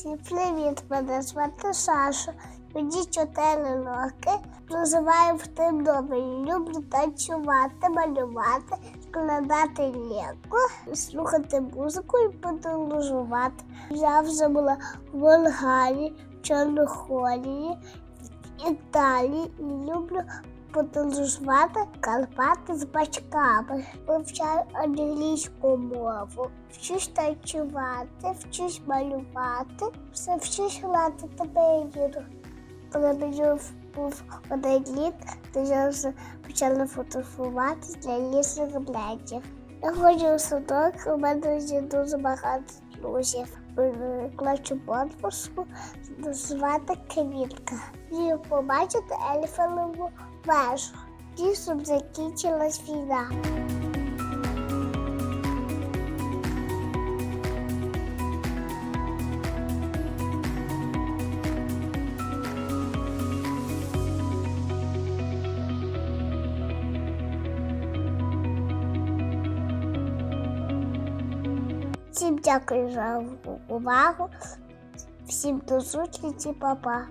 Всім привіт, мене звати Саша. Мені 4 роки. Називаю в тим добре. Люблю танцювати, малювати, складати лего, слухати музику і подорожувати. Я вже була в Болгарії, Чорнохорії, Італії і люблю подорожувати Карпати з батьками. Вивчаю англійську мову, вчусь танцювати, вчусь малювати, все вчусь грати телевізор. Коли мені був один літ, то я вже почала фотографувати для лісних блендів. Я ходжу в садок, у мене є дуже багато друзів. Е, Клачу подпуску, звати Квітка. І побачити ельфову вежу. Дійсно закінчилась війна. Всім дякую за увагу. Всім до зустрічі, па-па.